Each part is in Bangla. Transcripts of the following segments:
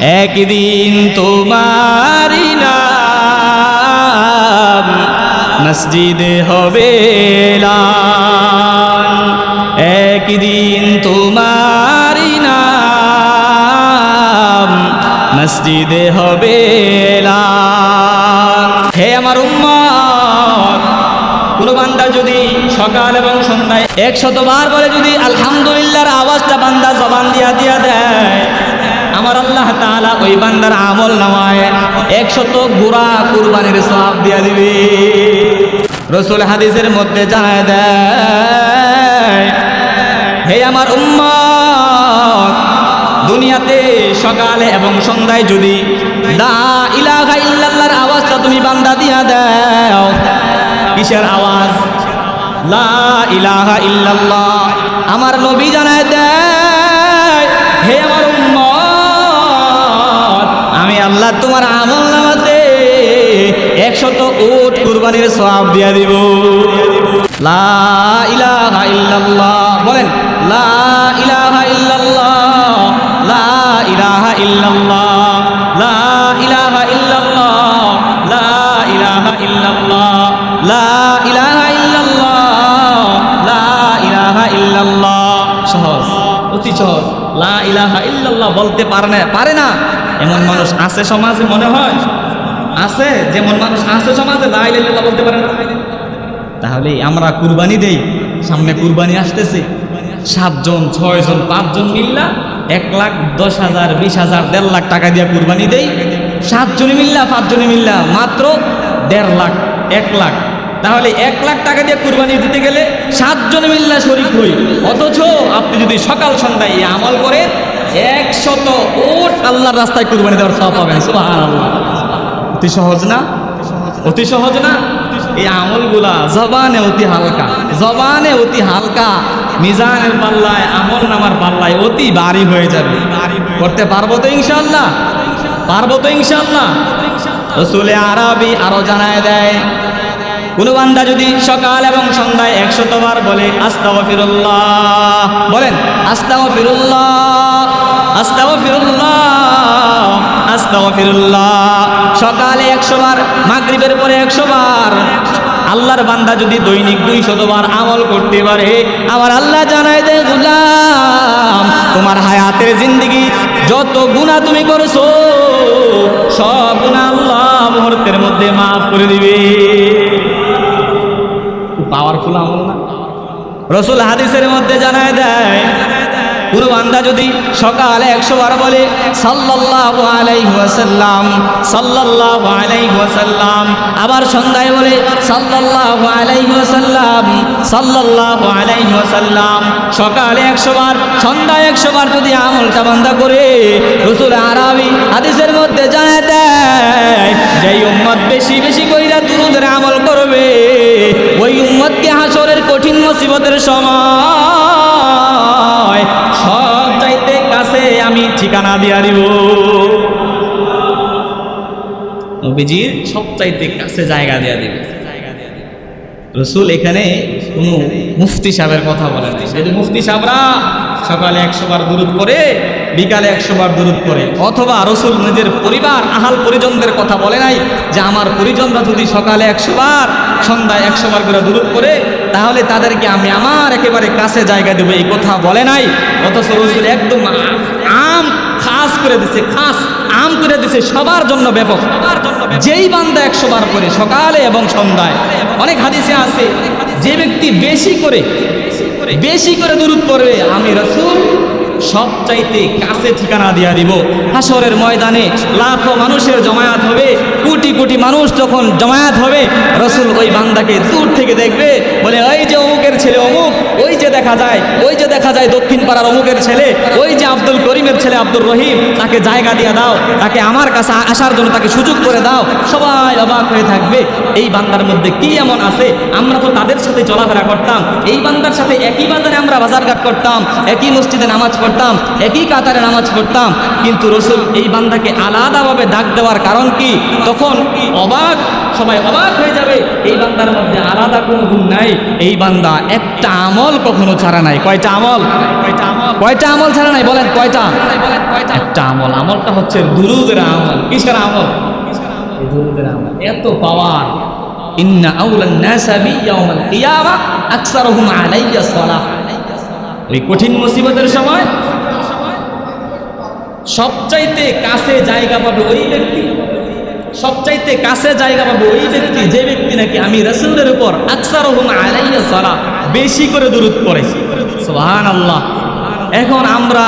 একদিন তোমারি মসজিদে হবে। একদিন তোমারি মসজিদে হবে। হে আমার উম্মত, কোন যদি সকাল এবং সন্ধ্যায় একশতবার বলে যদি আলহামদুলিল্লাহর আওয়াজটা বান্দা জবান দিয়া দিয়া দেয় আমার আল্লাহ তাআলা ওই বান্দার আমল নামায় একশত গুড়া কুরবানির সওয়াব দিয়া দিবে। রসুল হাদিসের মধ্যে জানায় দেয়, হে আমার উম্মত, দুনিয়াতে সকালে এবং সন্ধ্যায় যদি লা ইলাহা আওয়াজটা তুমি বান্দা দিয়া দাও, কিসের আওয়াজ? লা ইলাহা ইল্লাল্লাহ। আমার নবী জানায় দেয়, হে আমি আল্লাহ তোমার আমল নামাতে একশত উট কুরবানির সওয়াব দিয়া দিব। লা বলেন, লা ইলাহা লা ইল্লাল্লাহ। লা ইলাহা ইল্লাল্লাহ। লা ইলাহা ইল্লাল্লাহ। লা লা ইল্লাল্লাহ। সহজ, অতি সহজ। লা ইলাহা ইল্লাল্লাহ বলতে পারে না পারে না। এমন মানুষ আছে সমাজে মনে হয়? আছে? যেমন মানুষ আছে সমাজে বলতে পারে তাহলে আমরা কুরবানি দেই, সামনে কুরবানি আসতেছে। সাতজন, ছয়জন, পাঁচজন মিল্লা এক লাখ, দশ হাজার, বিশ হাজার, দেড় লাখ টাকা দিয়ে কুরবানি দেই। সাতজনে মিল্লা, পাঁচজনে মিল্লা, মাত্র দেড় লাখ, এক লাখ। তাহলে এক লাখ টাকা দিয়ে কুরবানি দিতে গেলে সাতজনে মিল্লা শরিক হই। অথচ আপনি যদি সকাল সন্ধ্যায় আমল করেন একশত ওট আল্লাহর রাস্তায় কুরবানি দেওয়ার সব পাবেন অতি সহজ না? অতি সহজ না? এই আমলগুলা জবানে অতি হালকা, জবানে অতি হালকা, মিজানের পাল্লায়, আমল নামার পাল্লায় অতি ভারী হয়ে যাবে। করতে পারব তো ইনশাল্লাহ পারব তো ইনশাল্লাহ রসুলে আরবি আরও জানায় দেয়, কোন বান্দা যদি সকাল এবং সন্ধ্যায় একশতবার বলে আস্তাও ফিরুল্লাহ বলেন আস্তাও ফিরুল্লাহ আস্তাও ফিরুল্লাহ আস্তাও ফিরুল্লাহ সকালে একশো বার মাগরিবের পরে একশো বার আল্লাহর বান্দা যদি দৈনিক দুই শতবার আমল করতে পারে, আমার আল্লাহ জানায় দে গুলাম, তোমার হায়াতের জিন্দগি, যত গুণা তুমি করছ, সব গুণা আল্লাহ মুহূর্তের মধ্যে মাফ করে দিবে। পাওয়ারফুল আমল না? রসুল হাদিসের মধ্যে জানায় দেয় কোনো বান্দা যদি সকালে একশো বার বলে, সাল্লাল্লাহু আলাইহি ওয়াসাল্লাম, সাল্লাল্লাহু আলাইহি ওয়াসাল্লাম, আবার সন্ধ্যায় বলে, সাল্লাল্লাহু আলাইহি ওয়াসাল্লাম, সাল্লাল্লাহু আলাইহি ওয়াসাল্লাম, সকালে একশো বার, সন্ধ্যায় একশো বার যদি আমলটা বান্দা করে, রসুল আরবি হাদিসের মধ্যে জানায় দেয়, যেই উম্মত বেশি বেশি কইরা দুরুদের আমল করবে, ওই উম্মতকে হাসরের কঠিন মুসিবতের সময় আমি ঠিকানা দিয়া দিব। নবীজির সব চাইতে কাছে জায়গা দিয়া দিবে। রসুল এখানে কোনো মুফতি সাহেবের কথা বলেন যদি মুফতি সাহেবরা সকালে একশো বার দূরত করে বিকালে একশো বার দূরত করে অথবা রসুল নিজের পরিবার, আহাল পরিজনদের কথা বলে নাই যে আমার পরিজনরা যদি সকালে একশো বার, সন্ধ্যায় একশো বার করে দূরত করে তাহলে তাদেরকে আমি আমার একেবারে কাছে জায়গা দেবো, এই কথা বলে নাই। অথচ রসুল একদম আম খাস করে দিছে, খাস আম করে দিছে, সবার জন্য ব্যাপক। যেই বান্দা একশো বার করে সকালে এবং সন্ধ্যায়। অনেক হাদিসে আছে, যে ব্যক্তি বেশি করে বেশি করে দূরত করবে আমি রসুল সব চাইতে কাছে ঠিকানা দিয়া দিব। হাসরের ময়দানে লাখো মানুষের জমায়েত হবে, কোটি কোটি মানুষ যখন জমায়েত হবে, রসুল ওই বান্দাকে দূর থেকে দেখবে, বলে, ওই যে অমুকের ছেলে অমুক, ওই যে দেখা যায়, ওই যে দেখা যায় দক্ষিণ পাড়ার অমুকের ছেলে, ওই যে আব্দুল করিমের ছেলে আব্দুল রহিম, তাকে জায়গা দিয়ে দাও, তাকে আমার কাছে আসার জন্য তাকে সুযোগ করে দাও। সবাই অবাক হয়ে থাকবে, এই বান্দার মধ্যে কি এমন আছে? আমরা তো তাদের সাথে চলাফেরা করতাম, এই বান্দার সাথে একই বাজারে আমরা বাজারঘাট করতাম, একই মসজিদে নামাজ পড়তাম একই কাতারে নামাজ পড়তাম, কিন্তু রসুল এই বান্দাকে আলাদাভাবে ডাক দেওয়ার কারণ কি? তখন অবাক, সবাই অবাক হয়ে যাবে, এই বান্দার মধ্যে আলাদা কোনো গুণ নাই, এই বান্দা একটা আমল কখনো ছাড়া নাই। কয়টা আমল? কয়টা আমল কয়টা আমল ছাড়া নাই, বলেন কয়টা? একটা আমল, আমলটা হচ্ছে দুরুদের আমল। কিসের আমল? আমল। এত পাওয়ার। ইন্না আউলান নাসা বি ইয়াউমাল কিয়ামা, আকসারুহুম আলাইয়া সালাহ ওই কঠিন মুসিবতের সময় সবচাইতে কাছে জায়গা পাবে ওই ব্যক্তি। সবচাইতে কাছে জায়গা পাবে ওই ব্যক্তি, যে ব্যক্তি নাকি আমি রাসূলের উপর আকসার আলাইয়া সালা বেশি করে দূরত পড়ে। সুবহান আল্লাহ এখন আমরা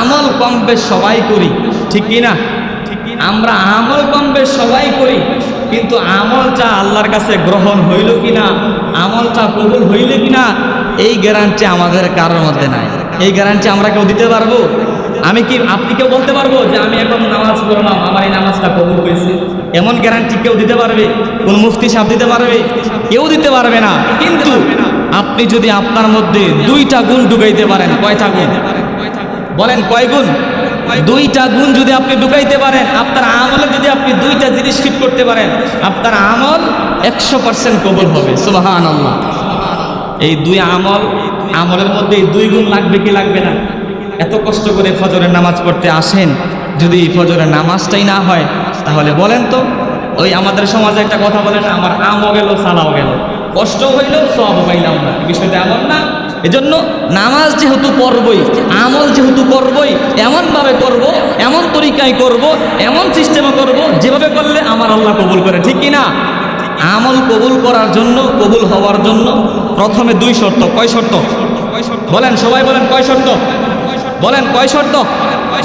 আমল কম সবাই করি, ঠিক কি না? আমরা আমল কম সবাই করি, কিন্তু আমলটা আল্লাহর কাছে গ্রহণ হইল কিনা, আমলটা কবুল হইল কিনা এই গ্যারান্টি আমাদের কারোর মধ্যে নাই। এই গ্যারান্টি আমরা কেউ দিতে পারব? আমি কি, আপনি কেউ বলতে পারব যে আমি এখন নামাজ পড়লাম, আমার এই নামাজটা কবুল হয়েছে? এমন গ্যারান্টি কেউ দিতে পারবে? কোন মুফতি সাহেব দিতে পারবে? কেউ দিতে পারবে না। কিন্তু আপনি যদি আপনার মধ্যে দুইটা গুণ ঢুকাইতে পারেন, কয়টা গুণ? বলেন কয় গুণ? দুইটা গুণ যদি আপনি ঢুকাইতে পারেন, আপনার আমলে যদি আপনি দুইটা জিনিস ফিট করতে পারেন, আপনার আমল একশো পার্সেন্ট কবুল হবে। সুবাহান আল্লাহ এই দুই আমল, আমলের মধ্যে দুই গুণ লাগবে কি লাগবে না? এত কষ্ট করে ফজরের নামাজ পড়তে আসেন, যদি ফজরের নামাজটাই না হয়, তাহলে বলেন তো, ওই আমাদের সমাজে একটা কথা বলে না, আমার আমও গেল, সালাও গেল। কষ্ট হইলেও সব পাইলাম না। বিষয়টা এমন না। এজন্য নামাজ যেহেতু পড়বই, আমল যেহেতু করবই, এমনভাবে করব, এমন তরিকায় করব, এমন সিস্টেমে করব, যেভাবে করলে আমার আল্লাহ কবুল করে, ঠিক কি না আমল কবুল করার জন্য, কবুল হওয়ার জন্য প্রথমে দুই শর্ত, কয় শর্ত? বলেন, সবাই বলেন কয় শর্ত? বলেন, কয় শর্ত?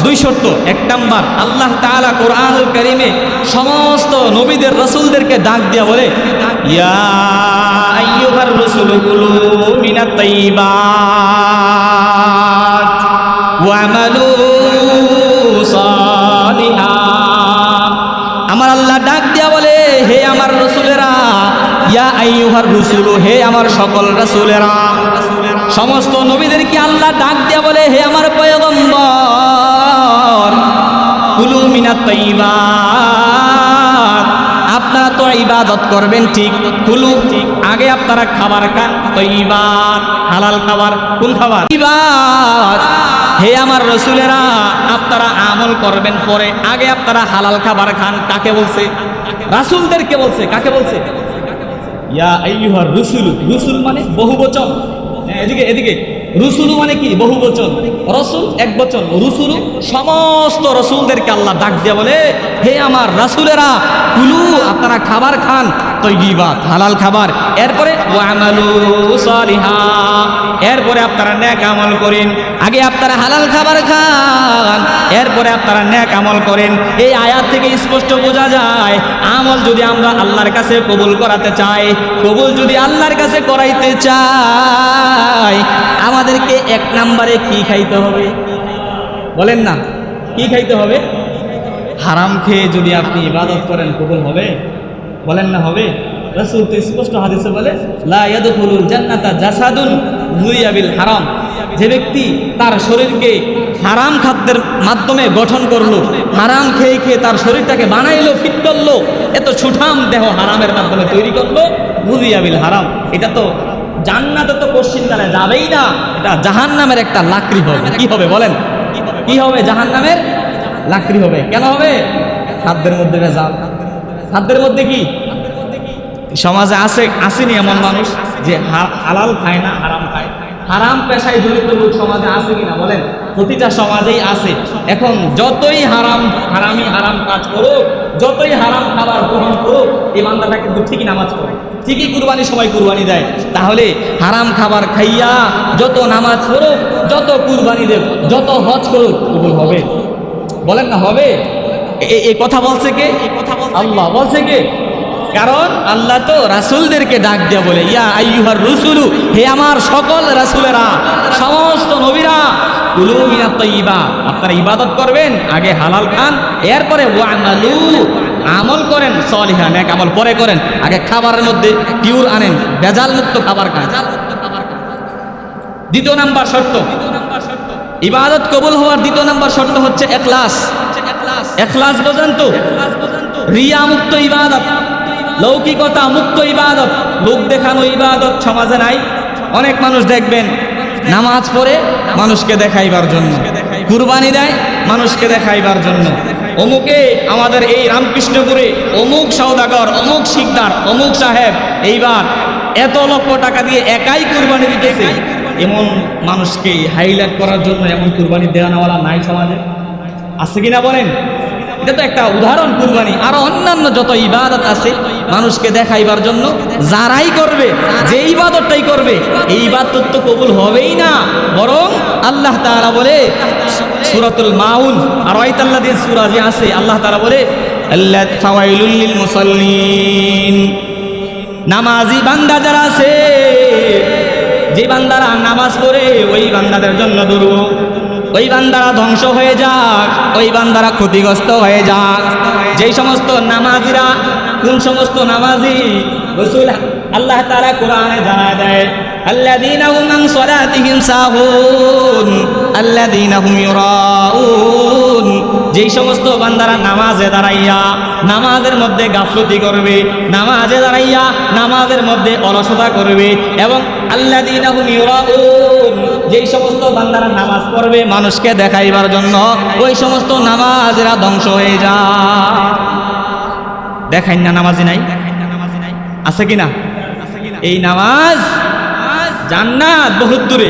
দুই শর্ত। এক নাম্বার, আল্লাহ তাআলা কোরআনুল কারীমে সমস্ত নবীদের, রাসূলদেরকে ডাক দিয়া বলে, ইয়া আইয়ুহার রাসূলু কুলু মিনাত ওয়ামালু সালিহা ইয়া আইয়ুহার রসুলু, হে আমার সকল রসুলেরা। আল্লাহ ডাক দিয়া বলে, হে আমার পয়গম্বর, কুলু আপনারা তো ইবাদত করবেন ঠিক, কুলু, আগে আপনারা খাবার খান তৈবাত হালাল খাবার, কোন খাবার? ইবাদ হে আমার রসুলেরা, আপনারা আমল করবেন পরে, আগে আপনারা হালাল খাবার খান, কাকে বলছে? রাসুলদেরকে বলছে, কাকে বলছে? ইয়া রুসুল রুসুল মানে বহু বচন হ্যাঁ, এদিকে এদিকে। রুসুল মানে কি? বহু বচন রসুল এক বচন, রুসুলু, সমস্ত রসুলদেরকে আল্লাহ ডাক দিয়ে বলে, হে আমার রাসুলেরা, কুলু, আপনারা খাবার খান তৈরিবাত হালাল খাবার। এরপরে এরপরে আপনারা ন্যাক আমল করেন। আগে আপনারা হালাল খাবার খান, এরপরে আপনারা ন্যাক আমল করেন। এই আয়াত থেকে স্পষ্ট বোঝা যায়, আমল যদি আমরা আল্লাহর কাছে কবুল করাতে চাই, কবুল যদি আল্লাহর কাছে করাইতে চাই, আমাদেরকে এক নম্বরে কি খাইতে হবে? বলেন না। কি খাইতে হবে? হারাম খেয়ে যদি আপনি ইবাদত করেন, কবুল হবে? বলেন না হবে? রাসূল তো স্পষ্ট হাদিসে বলে, লা জান্নাতা জাসাদুন যুইয়াবিল হারাম। যে ব্যক্তি তার শরীরকে হারাম খাদ্যের মাধ্যমে গঠন করল, হারাম খেয়ে খেয়ে তার শরীরটাকে বানাইলো, ফিট করল, এত সুঠাম দেহ হারামের মাধ্যমে তৈরি করল বুঝিয়াবিল হারাম। এটা তো জান্নাতে তো পশ্চিম কালে যাবেই না। এটা জাহান নামের একটা লাকড়ি হবে। কি হবে বলেন? কি হবে জাহান নামের লাকড়ি হবে। কেন হবে? খাদ্যের মধ্যে ভেজাল খাদ্যের মধ্যে কি? সমাজে আছে আসেনি এমন মানুষ যে হালাল খায় না হারাম খায়। হারাম পেশায় জড়িত লোক সমাজে আছে কিনা বলেন? প্রতিটা সমাজেই আছে। এখন যতই হারাম হারামি হারাম কাজ করুক যতই হারাম খাবার গ্রহণ করুক এই বান্দাটা কিন্তু ঠিকই নামাজ পড়ে। ঠিকই কুরবানি সবাই কুরবানি দেয়। তাহলে হারাম খাবার খাইয়া যত নামাজ পড়ুক যত কুরবানি দেব যত হজ করুক কবুল হবে। বলেন না হবে? এ- এই কথা বলছে কে? আল্লাহ বলছে কে? কারণ আল্লাহ তো রাসূলদেরকে ডাক দিয়া বলে, ইয়া আইয়ুহার রুসুলু, হে আমার সকল রাসূলেরা, সমস্ত নবীরা আপনারা ইবাদত করবেন, আগে হালাল খান, এরপরে আমল করেন সলিহান এক আমল পরে করেন। আগে খাবারের মধ্যে পিওর আনেন ভেজাল মুক্ত খাবার খান। দ্বিতীয় নাম্বার শর্ত, ইবাদত কবুল হওয়ার দ্বিতীয় নাম্বার শর্ত হচ্ছে এখলাস। এখলাস বোঝেন তো। রিয়া মুক্ত ইবাদত। লৌকিকতা, মুক্ত ইবাদত, লোক দেখানো ইবাদত সমাজে নাই। অনেক মানুষ দেখবেন, নামাজ পড়ে মানুষকে দেখাইবার জন্য। কুরবানি দেয় মানুষকে দেখাইবার জন্য। অমুকে আমাদের এই রামকৃষ্ণপুরে অমুক সৌদাগর অমুক শিকদার, অমুক সাহেব, এইবার এত লক্ষ টাকা দিয়ে একাই কুরবানি দিতেছে। এমন মানুষকে হাইলাইট করার জন্য এমন কুরবানি দেওয়া নেওয়ালা নাই সমাজে। আছে কিনা বলেন? এটা তো একটা উদাহরণ কুরবানি। আরও অন্যান্য যত ইবাদত আছে মানুষকে দেখাইবার জন্য, যারাই করবে যে ইবাদতটাই করবে, এই ইবাদত তো কবুল হবেই না। বরং আল্লাহ তাআলা বলে, সূরাতুল মাউন, আর আয়াতাল্লাহ দিয়ে সূরা যে আছে, আল্লাহ তাআলা বলে, আল্লাহ ফাওয়াইলুল লিল মুসাল্লিন। নামাজি বান্দা যারা আছে, যে বান্দারা নামাজ পড়ে, ওই বান্দাদের জন্য দুর্ভোগ ওই বান্দারা ধ্বংস হয়ে যাক, ওই বান্দারা ক্ষতিগ্রস্ত হয়ে যাক। যেই সমস্ত নামাজিরা, কোন সমস্ত নামাজি, রসুল আল্লাহ তারা কোরআনে জানা দেয় الذين هم عن صلاتهم ساهون الذين هم يراءون যেই সমস্ত বান্দারা নামাজে দাঁড়াইয়া নামাজের মধ্যে গাফলতি করবে নামাজে দাঁড়াইয়া নামাজের মধ্যে অলসতা করবে এবং আল্লাযীনা হুম ইউরাউন যেই সমস্ত বান্দারা নামাজ পড়বে মানুষকে দেখাইবার জন্য ওই সমস্ত নামাজেরা ধ্বংস হয়ে যায় দেখাই না নামাজি নাই আছে কি না এই নামাজ জান্নাত বহুত দূরে।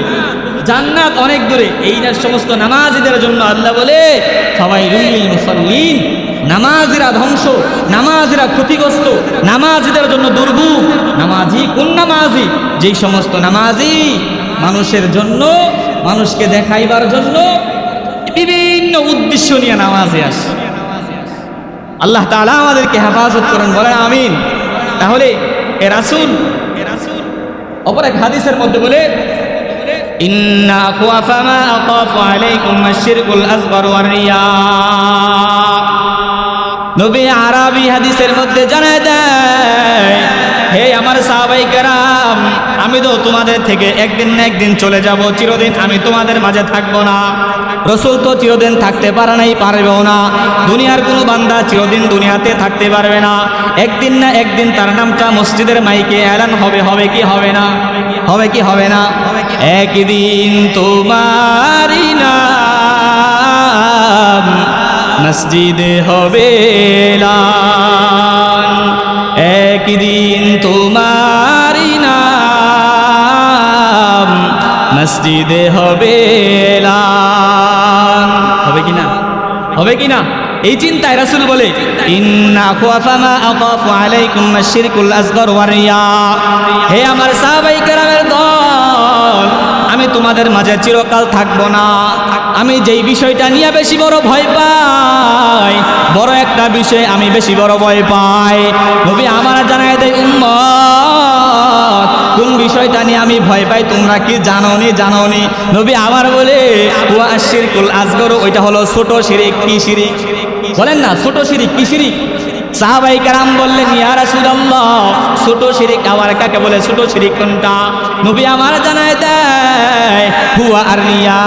জান্নাত অনেক দূরে। এই সমস্ত নামাজিদের জন্য আল্লাহ বলে রুলিল মুসল্লিন নামাজিরা ধ্বংস, নামাজিরা ক্ষতিগ্রস্ত, নামাজিদের জন্য দুর্ভোগ। নামাজি কোন নামাজি? যেই সমস্ত নামাজি মানুষের জন্য, মানুষকে দেখাইবার জন্য বিভিন্ন উদ্দেশ্য নিয়ে নামাজে আসে। আল্লাহ তাআলা আমাদেরকে হেফাজত করেন, বলেন আমিন। তাহলে এ রাসূল অপর এক হাদিসের মধ্যে বলে নবী আরবি হাদিসের মধ্যে জানায় দেয় হে আমার সাহাবাই কেরাম, আমি তো তোমাদের থেকে একদিন না একদিন চলে যাব, চিরদিন আমি তোমাদের মাঝে থাকব না। রসুল তো চিরদিন থাকতে পারে নাই, পারবেও না। দুনিয়ার কোনো বান্দা চিরদিন দুনিয়াতে থাকতে পারবে না। একদিন না একদিন তার নামটা মসজিদের মাইকে এলান হবে হবে কি হবে না? হবে কি হবে না? একদিন তোমারি মসজিদে হবে এলান মসজিদে হবে হবে কি না? হবে কি না? এই চিন্তায় রাসুল বলে হে আমার আমি তোমাদের মাঝে চিরকাল থাকব না। আমি যেই বিষয়টা নিয়ে বেশি বড় ভয় পাই, বড় একটা বিষয় আমি বেশি বড় ভয় পাই। নবী আমার জানায় দেয়, উম্মত কোন বিষয়টা নিয়ে আমি ভয় পাই, তোমরা কি জানোনি জানোনি? নবী আমার বলে, ওয়া শিরকুল আসগর ওইটা হলো ছোট শিরিক, কি শিরিক? বলেন না, ছোট শিরিক, কি শিরিক? সাহাবাই কারাম বললেন, ইয়া রাসূলুল্লাহ ছোট শিরিক আবার কাকে বলে? ছোট শিরিক কোনটা? নবী আমার জানায় দেয়, হুয়া আর রিয়া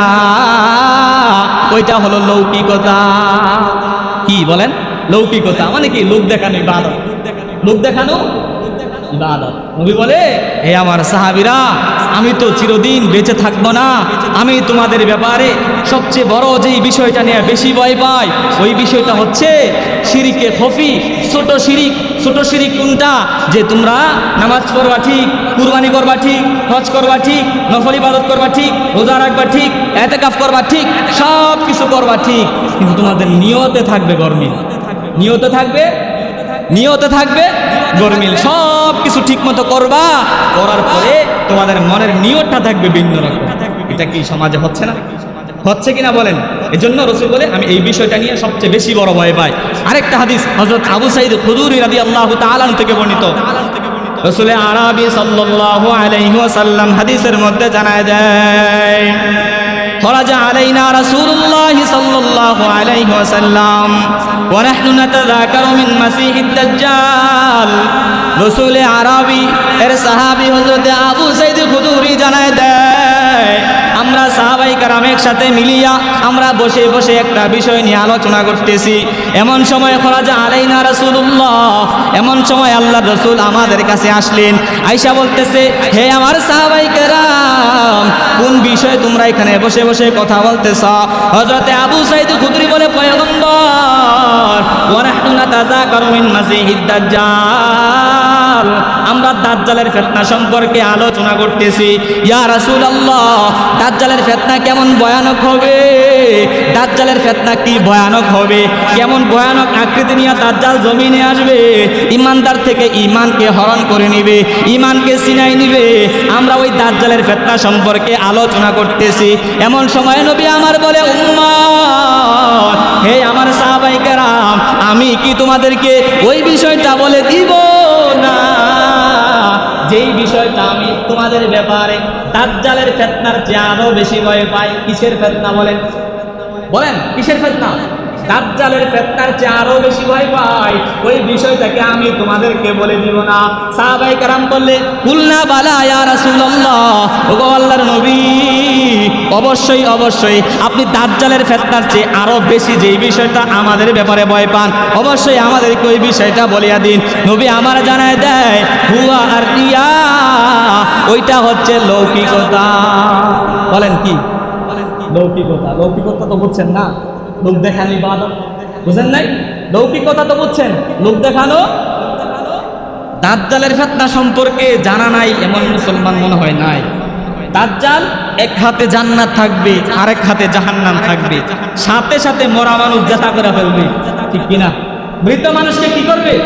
ওইটা হলো লৌকিকতা। কি বলেন? লৌকিকতা মানে কি? লোক দেখানো? ইবাদত লোক দেখানো? ইবাদত। নবী বলে, হে আমার সাহাবীরা, আমি তো চিরদিন বেঁচে থাকব না। আমি তোমাদের ব্যাপারে সবচেয়ে বড় যেই বিষয়টা নিয়ে বেশি ভয় পাই, ওই বিষয়টা হচ্ছে শিরিকে খফি, ছোট শিরিক ছোট শিরিক কোনটা? যে তোমরা নামাজ পড়বা ঠিক, কুরবানি করবা ঠিক, হজ করবা ঠিক, নফল ইবাদত করবা ঠিক, রোজা রাখবা ঠিক, এতেকাফ করবা ঠিক সব কিছু করবা ঠিক। কিন্তু তোমাদের নিয়তে থাকবে গরমিল নিয়তে থাকবে? নিয়তে থাকবে? গরমিল সব কিছু ঠিক মতো করবা, করার পরে তোমাদের মনের নিয়তটা থাকবে রকম। এটা কি সমাজে হচ্ছে না? হচ্ছে কিনা বলেন? এজন্য রসুল বলে, আমি এই বিষয়টা নিয়ে সবচেয়ে বেশি বড় ভয় পাই। আরেকটা হাদিস হজরত আবু সাইদ খুদুরি রাদি আল্লাহ তালান থেকে বর্ণিত। রসুল আরবি সাল্লাল্লাহু আলাইহি ওয়াসাল্লাম হাদিসের মধ্যে জানায় দেয় خرج علينا رسول الله صلى الله عليه وسلم ونحن نتذاكر من مسيح الدجال রসুল আরবি এর সাহাবি হজরত আবু সাইদ খুদুরি জানায় দেয় আমরা সাহাবাই কারাম একসাথে মিলিয়া আমরা বসে বসে একটা বিষয় নিয়ে আলোচনা করতেছি। এমন সময় খরাজা আলাইনা রাসূলুল্লাহ, এমন সময় আল্লাহ রসুল আমাদের কাছে আসলেন। আইসা বলতেছে, হে আমার সাহাবাই কারাম কোন বিষয়ে তোমরা এখানে বসে বসে কথা বলতেছ? হযরতে আবু সাইদ খুদরি বলে, পয়গম্বর, ওয়া নাহনু নাতাযাকারু মিন মাসিহিদ দাজ্জাল। আমরা দাজ্জালের ফিতনা সম্পর্কে আলোচনা করতেছি। ইয়া রাসূলুল্লাহ, দাজ্জালের ফিতনা কেমন ভয়ানক হবে? দাজ্জালের ফিতনা কি ভয়ানক হবে? কেমন ভয়ানক আকৃতি নিয়ে দাজ্জাল জমিনে আসবে? ইমানদার থেকে ইমানকে হরণ করে নিবে, ইমানকে সিনাই নিবে। আমরা ওই দাজ্জালের ফিতনা সম্পর্কে আলোচনা করতেছি। এমন সময় নবী আমার বলে, উম্মত, হে আমার সাহাবাই কেরাম, আমি কি তোমাদেরকে ওই বিষয়টা বলে দিব? যেই বিষয়টা আমি তোমাদের ব্যাপারে দাজ্জালের ফেতনার চেয়ে আরও বেশি ভয় পাই, কিসের ফেতনা বলেন? বলেন, কিসের ফেতনা? দাজ্জালের ফেতনার চেয়ে আরও বেশি ভয় পাই ওই বিষয়টাকে আমি তোমাদেরকে বলে দিব না। সাহাবাই কারাম বললে, কুলনা বালা ইয়া রাসূলুল্লাহ। ওগো আল্লাহর নবী, অবশ্যই অবশ্যই আপনি দাজ্জালের ফেতনার চেয়ে আরও বেশি যেই বিষয়টা আমাদের ব্যাপারে ভয় পান, অবশ্যই আমাদেরকে ওই বিষয়টা বলিয়া দিন। নবী আমার জানায় দেয়, হুয়া আর রিয়া ওইটা হচ্ছে লৌকিকতা। বলেন কি? লৌকিকতা। লৌকিকতা তো বুঝছেন না? লোক দেখানো ইবাদত। বুঝেন নাই? লৌকিকতা তো বুঝছেন। লোক দেখানো? দাজ্জালের ফেতনা সম্পর্কে জানা নাই, এমন মুসলমান মনে হয় নাই। দাজ্জাল এক হাতে জান্নাত থাকবে, আরেক হাতে জাহান্নাম থাকবে। সাথে সাথে মরা মানুষ জেতা করে ফেলবে। ঠিক কিনা? মৃত মানুষকে কি করবে?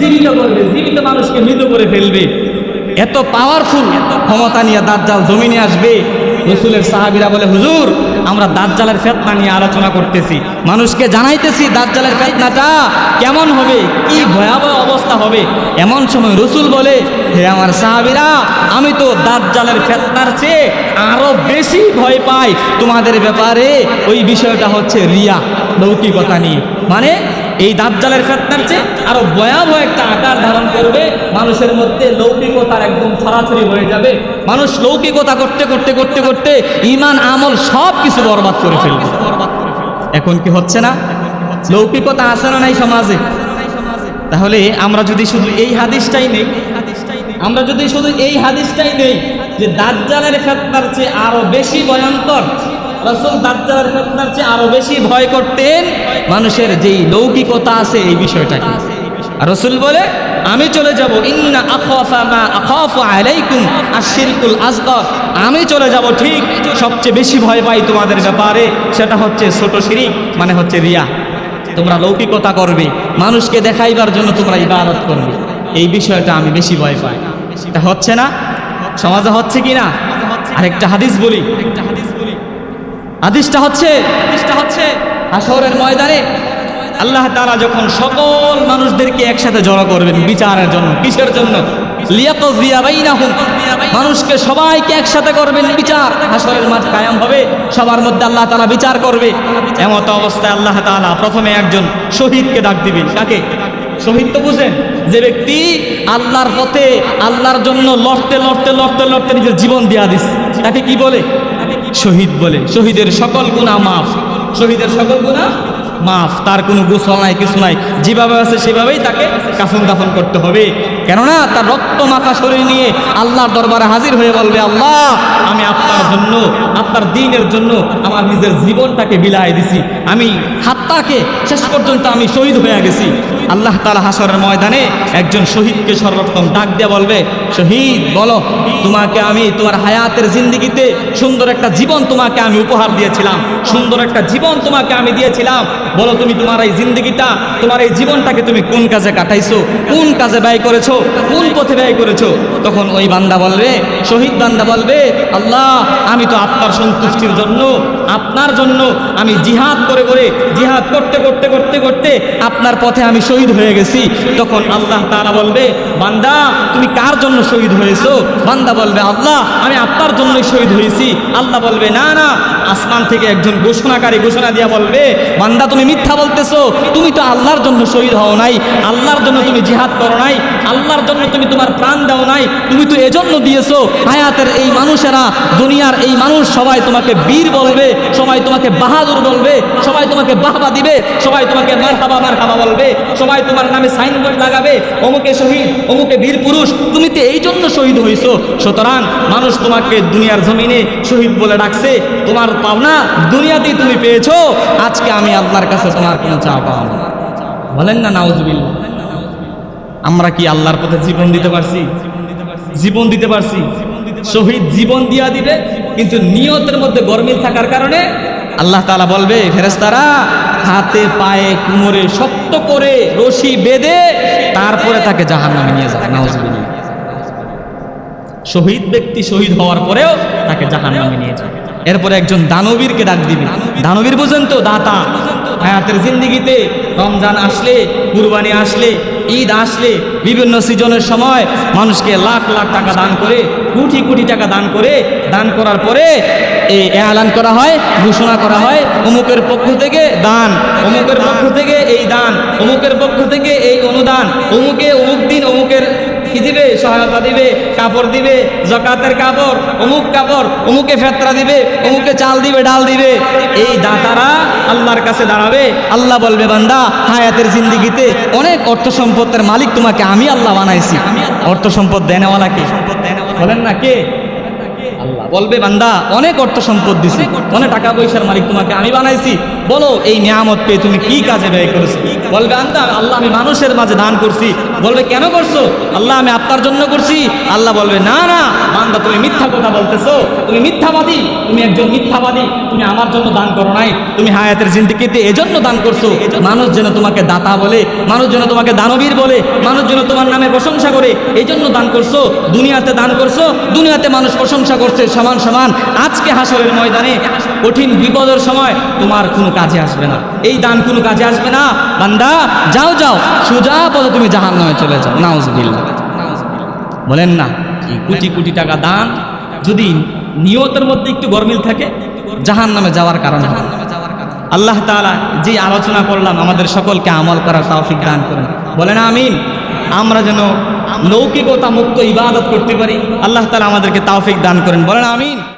জীবিত করবে। জীবিত মানুষকে মৃত করে ফেলবে। এত পাওয়ারফুল ক্ষমতা নিয়ে দাজ্জাল জমিনে আসবে। রসুলের সাহাবিরা বলে, হুজুর, আমরা দাজ্জালের ফেতনা নিয়ে আলোচনা করতেছি। মানুষকে জানাইতেছি, দাজ্জালের ফেতনাটা কেমন হবে? কি ভয়াবহ অবস্থা হবে? এমন সময় রসুল বলে, হে আমার সাহাবিরা, আমি তো দাজ্জালের ফেতনার চেয়ে আরও বেশি ভয় পাই। তোমাদের ব্যাপারে ওই বিষয়টা হচ্ছে রিয়া, লৌকিকতা নিয়ে। মানে এই দাজ্জালের ফেতনার চেয়ে আরও ভয়াবহ একটা আকার ধারণ করবে। মানুষের মধ্যে লৌকিকতার একদম ছড়াছড়ি হয়ে যাবে। মানুষ লৌকিকতা করতে করতে করতে করতে ইমান আমল সব কিছু বরবাদ করে ফেলবে। এখন কি হচ্ছে না? লৌকিকতা আছে না নাই সমাজে? তাহলে আমরা যদি শুধু এই হাদিসটাই নেই। আমরা যদি শুধু এই হাদিসটাই নেই যে দাজ্জালের ফেতনার চেয়ে আরও বেশি ভয়ঙ্কর রসুল দাজ্জালের ফেতনার চেয়ে আরও বেশি ভয় করতেন মানুষের যেই লৌকিকতা আছে এই বিষয়টাকে। রসুল বলে, আমি চলে যাব, ইন্না আখাফা মা আখাফু আলাইকুম আশিরকুল আসগর আমি চলে যাব ঠিক সবচেয়ে বেশি ভয় পাই তোমাদের ব্যাপারে, সেটা হচ্ছে ছোট শিরিক মানে হচ্ছে রিয়া। তোমরা লৌকিকতা করবে, মানুষকে দেখাইবার জন্য তোমরা ইবাদত করবে। এই বিষয়টা আমি বেশি ভয় পাই। এটা হচ্ছে না? সমাজে হচ্ছে কি না? আরেকটা হাদিস বলি। হাদিসটা হচ্ছে হাদিসটা হচ্ছে হাসরের ময়দানে আল্লাহ তাআলা যখন সকল মানুষদেরকে একসাথে জড়ো করবেন বিচারের জন্য, কিসের জন্য? মানুষকে সবাইকে একসাথে করবেন বিচার। হাসরের মাঠ কায়াম হবে, সবার মধ্যে আল্লাহ তাআলা বিচার করবে। এমত অবস্থায় আল্লাহ তাআলা প্রথমে একজন শহীদকে ডাক দিবেন। কাকে? শহীদ তো বুঝেন, যে ব্যক্তি আল্লাহর পথে, আল্লাহর জন্য লড়তে লড়তে লড়তে লড়তে নিজের জীবন দিয়া দিস তাকে কি বলে? শহীদ বলে। শহীদের সকল গুণা মাফ। শহীদের সকল গুণা মাফ, তার কোনো গোসল নাই, কিছু নাই। যেভাবে আছে সেভাবেই তাকে কাফন দাফন করতে হবে। কেননা তার রক্ত মাখা শরীর নিয়ে আল্লাহর দরবারে হাজির হয়ে বলবে, আল্লাহ, আমি আপনার জন্য, আপনার দিনের জন্য আমার নিজের জীবনটাকে বিলায় দিছি। আমি হাত্তাকে শেষ পর্যন্ত আমি শহীদ হয়ে গেছি। আল্লাহ তালা হাসরের ময়দানে একজন শহীদকে সর্বপ্রথম ডাক দিয়ে বলবে, শহীদ, বলো, তোমাকে আমি তোমার হায়াতের জিন্দিগিতে সুন্দর একটা জীবন তোমাকে আমি উপহার দিয়েছিলাম। সুন্দর একটা জীবন তোমাকে আমি দিয়েছিলাম। বলো তুমি তোমার এই জিন্দগিটা, তোমার এই জীবনটাকে তুমি কোন কাজে কাটাইছো, কোন কাজে ব্যয় করেছ, কোন পথে ব্যয় করেছ? তখন ওই বান্দা বলবে, শহীদ বান্দা বলবে, আল্লাহ, আমি তো আত্মার সন্তুষ্টির জন্য আপনার জন্য আমি জিহাদ করে করে জিহাদ করতে করতে করতে করতে আপনার পথে আমি শহীদ হয়ে গেছি। তখন আল্লাহ তারা বলবে, বান্দা, তুমি কার জন্য শহীদ হয়েছো? বান্দা বলবে, আল্লাহ, আমি আপনার জন্যই শহীদ হয়েছি। আল্লাহ বলবে, না না, আসমান থেকে একজন ঘোষণাকারী ঘোষণা দিয়া বলবে, বান্দা, তুমি মিথ্যা বলতেছো, তুমি তো আল্লাহর জন্য শহীদ হও নাই, আল্লাহর জন্য তুমি জিহাদ করো নাই, আল্লাহর জন্য তুমি তোমার প্রাণ দাও নাই, তুমি তো এজন্য দিয়েছ। হায়াতের এই মানুষেরা, দুনিয়ার এই মানুষ সবাই তোমাকে বীর বলবে সবাই তোমাকে বাহাদুর বলবে, সবাই তোমাকে বাহবা দিবে, সবাই তোমাকে মারহাবা মারহাবা বলবে, সবাই তোমার নামে সাইনবোর্ড লাগাবে, অমুকে শহীদ, অমুকে বীর পুরুষ, তুমি তো এই জন্য শহীদ হইছো। সুতরাং মানুষ তোমাকে দুনিয়ার জমিনে শহীদ বলে ডাকছে, তোমার পাওনা দুনিয়াতেই তুমি পেয়েছ, আজকে আমি আল্লাহর কাছে তোমার কোনো চা পাও না বলেন না নাউজবিল্লা আমরা কি আল্লাহর পথে জীবন দিতে পারছি? জীবন দিতে পারছি। শহীদ জীবন দিয়া দিবে, কিন্তু নিয়তের মধ্যে গরমিল থাকার কারণে আল্লাহ তাআলা বলবে ফেরেস্তারা হাতে পায়ে কুমোরে শক্ত করে রশি বেঁধে তারপরে তাকে জাহান্নামে নিয়ে যাবে নাউজুবিল্লাহ শহীদ ব্যক্তি শহীদ হওয়ার পরেও তাকে জাহান্নামে নিয়ে যাবে। এরপরে একজন দানবীরকে ডাক দিবে। দানবীর বুঝেন তো, দাতা। হায়াতের জিন্দিগিতে রমজান আসলে, কুরবানি আসলে, ঈদ আসলে, বিভিন্ন সিজনের সময় মানুষকে লাখ লাখ টাকা দান করে, কোটি কোটি টাকা দান করে, দান করার পরে এই এলান করা হয়, ঘোষণা করা হয়, অমুকের পক্ষ থেকে দান, অমুকের পক্ষ থেকে এই দান, অমুকের পক্ষ থেকে এই অনুদান, অমুকে অমুক দিন অমুকের কি দিবে সহায়তা দিবে, কাপড় দিবে, জকাতের কাপড়, অমুক কাপড়, অমুকে ফেতরা দিবে, অমুকে চাল দিবে, ডাল দিবে। এই দাতারা আল্লাহর কাছে দাঁড়াবে। আল্লাহ বলবে, বান্দা, হায়াতের জিন্দিগিতে অনেক অর্থ সম্পদের মালিক তোমাকে আমি আল্লাহ বানাইছি। অর্থ সম্পদ দেনেওয়ালা কে? বলেন না কে? বলবে, বান্দা, অনেক অর্থ সম্পদ দিছি। অনেক টাকা পয়সার মালিক তোমাকে আমি বানাইছি। বলো, এই নিয়ামত পেয়ে তুমি কি কাজে ব্যয় করেছ? বলবে আন্দা আল্লাহ, আমি মানুষের মাঝে দান করছি। বলবে, কেন করছ? আল্লাহ, আমি আপনার জন্য করছি। আল্লাহ বলবে, না না, বান্দা, তুমি মিথ্যা কথা বলতেছো। তুমি মিথ্যাবাদী। তুমি একজন মিথ্যাবাদী। তুমি আমার জন্য দান করো নাই। তুমি হায়াতের জিন্দিগিতে এজন্য দান করছ। মানুষ যেন তোমাকে দাতা বলে, মানুষ যেন তোমাকে দানবীর বলে, মানুষ যেন তোমার নামে প্রশংসা করে এই জন্য দান করছ। দুনিয়াতে দান করছ, দুনিয়াতে মানুষ প্রশংসা করছে সমান সমান। আজকে হাসরের ময়দানে কঠিন বিপদের সময় তোমার কোনো কাজে আসবে না। এই দান কোনো কাজে আসবে না। বান্দা, যাও যাও। সোজা পথে তুমি জাহান নামে চলে যাও। নাউজবিল্লাহ। বলেন না, কোটি কোটি টাকা দান। যদি নিয়তের মধ্যে একটু গরমিল থাকে জাহান নামে যাওয়ার কারণ আল্লাহ তাআলা যে আলোচনা করলাম, আমাদের সকলকে আমল করার তৌফিক দান করেন। বলেন আমিন। আমরা যেন লৌকিকতা মুক্ত ইবাদত করতে পারি, আল্লাহ তালা আমাদেরকে তৌফিক দান করেন। বলেন আমিন।